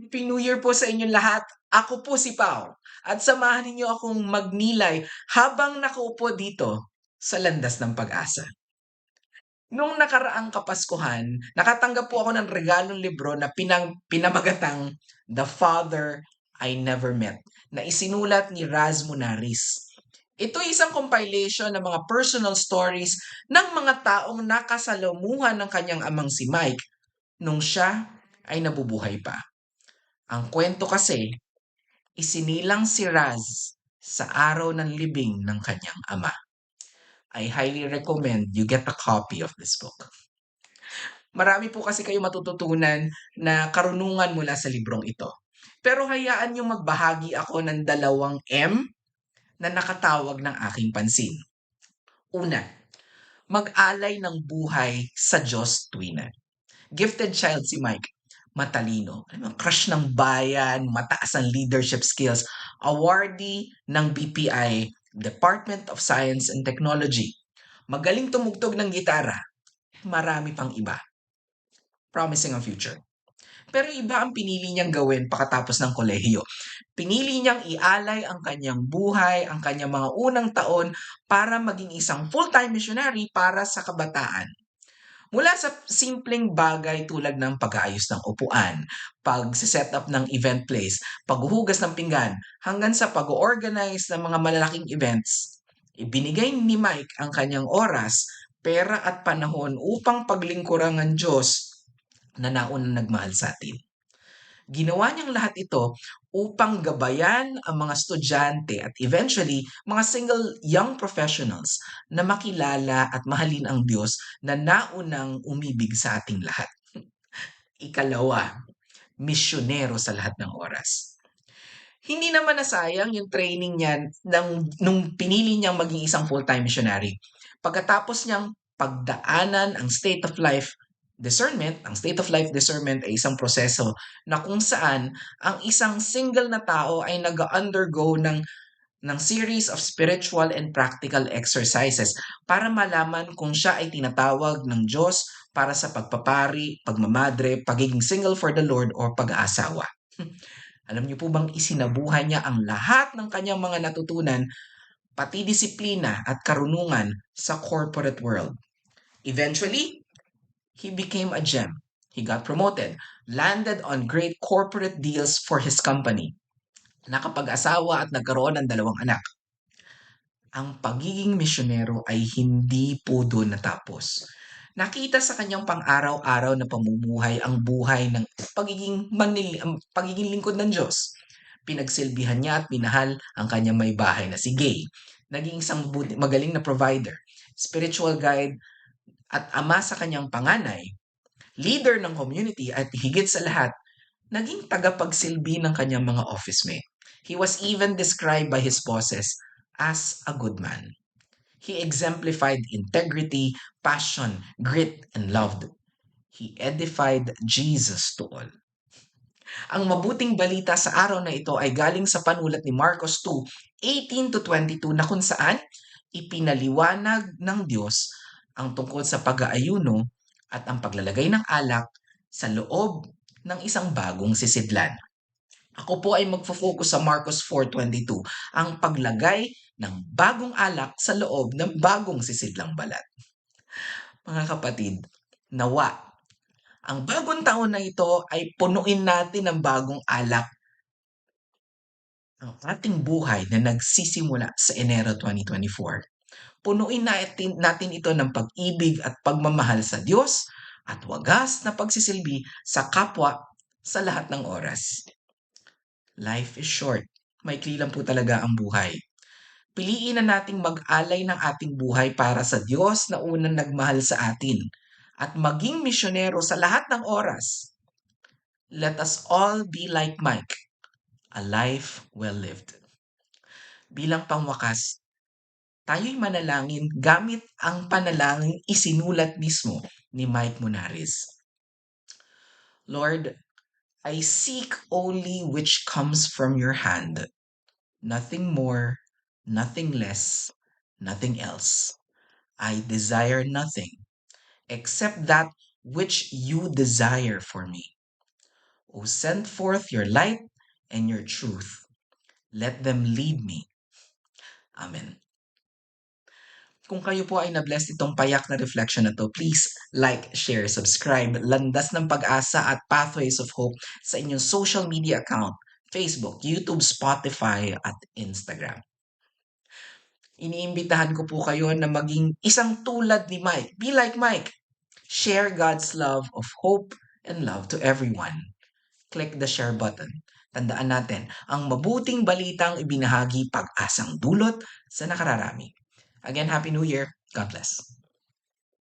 Happy New Year po sa inyong lahat. Ako po si Pao at samahan ninyo akong magnilay habang nakaupo dito sa landas ng pag-asa. Nung nakaraang Kapaskuhan, nakatanggap po ako ng regalong libro na pinang, pinamagatang The Father I Never Met na isinulat ni Raz Munaris. Ito ay isang compilation ng mga personal stories ng mga taong nakasalamuhan ng kanyang amang si Mike nung siya ay nabubuhay pa. Ang kwento kasi, isinilang si Raz sa araw ng libing ng kanyang ama. I highly recommend you get a copy of this book. Marami po kasi kayo matututunan na karunungan mula sa librong ito. Pero hayaan yung magbahagi ako ng dalawang M na nakatawag ng aking pansin. Una, mag-alay ng buhay sa Diyos tuwinan. Gifted child si Mike matalino. Ano, crush ng bayan, mataas ang leadership skills, awardee ng BPI, Department of Science and Technology. Magaling tumugtog ng gitara. Marami pang iba. Promising ang future. Pero iba ang pinili niyang gawin pagkatapos ng kolehiyo. Pinili niyang ialay ang kanyang buhay, ang kanyang mga unang taon para maging isang full-time missionary para sa kabataan. Mula sa simpleng bagay tulad ng pag-aayos ng upuan, pag-set up ng event place, paghuhugas ng pinggan, hanggang sa pag-organize ng mga malalaking events. Ibinigay ni Mike ang kanyang oras, pera at panahon upang paglingkuran ng Diyos na nauna nagmahal sa atin. Ginawa niyang lahat ito upang gabayan ang mga estudyante at eventually mga single young professionals na makilala at mahalin ang Diyos na naunang umibig sa ating lahat. Ikalawa, misyonero sa lahat ng oras. Hindi naman nasayang yung training niya ng, nung pinili niyang maging isang full-time missionary. Pagkatapos niyang pagdaanan ang state of life discernment, ang state of life discernment ay isang proseso na kung saan ang isang single na tao ay nag-undergo ng ng series of spiritual and practical exercises para malaman kung siya ay tinatawag ng Diyos para sa pagpapari, pagmamadre, pagiging single for the Lord or pag-aasawa. Alam niyo po bang isinabuhay niya ang lahat ng kanyang mga natutunan, pati disiplina at karunungan sa corporate world. Eventually, he became a gem. He got promoted, landed on great corporate deals for his company. Nakapag-asawa at nagkaroon ng dalawang anak. Ang pagiging misyonero ay hindi po doon natapos. Nakita sa kanyang pang-araw-araw na pamumuhay ang buhay ng pagiging, manil, pagiging lingkod ng Diyos. Pinagsilbihan niya at minahal ang kanyang may bahay na si Gay. Naging isang magaling na provider, spiritual guide, at ama sa kanyang panganay, leader ng community at higit sa lahat, naging tagapagsilbi ng kanyang mga office mate. He was even described by his bosses as a good man. He exemplified integrity, passion, grit, and love. He edified Jesus to all. Ang mabuting balita sa araw na ito ay galing sa panulat ni Marcos 2, 18 to 22 na kung saan ipinaliwanag ng Diyos ang tungkol sa pag-aayuno at ang paglalagay ng alak sa loob ng isang bagong sisidlan. Ako po ay magfo-focus sa Marcos 4.22, ang paglagay ng bagong alak sa loob ng bagong sisidlang balat. Mga kapatid, nawa, ang bagong taon na ito ay punuin natin ng bagong alak ang ating buhay na nagsisimula sa Enero 2024 punuin natin, natin ito ng pag-ibig at pagmamahal sa Diyos at wagas na pagsisilbi sa kapwa sa lahat ng oras. Life is short. Maikli lang po talaga ang buhay. Piliin na nating mag-alay ng ating buhay para sa Diyos na unang nagmahal sa atin at maging misyonero sa lahat ng oras. Let us all be like Mike, a life well lived. Bilang pangwakas, tayo'y manalangin gamit ang panalangin isinulat mismo ni Mike Munares. Lord, I seek only which comes from your hand. Nothing more, nothing less, nothing else. I desire nothing except that which you desire for me. O send forth your light and your truth. Let them lead me. Amen. Kung kayo po ay na-bless itong payak na reflection na to, please like, share, subscribe, Landas ng Pag-asa at Pathways of Hope sa inyong social media account, Facebook, YouTube, Spotify, at Instagram. Iniimbitahan ko po kayo na maging isang tulad ni Mike. Be like Mike. Share God's love of hope and love to everyone. Click the share button. Tandaan natin, ang mabuting balitang ibinahagi pag-asang dulot sa nakararami. Again, Happy New Year. God bless.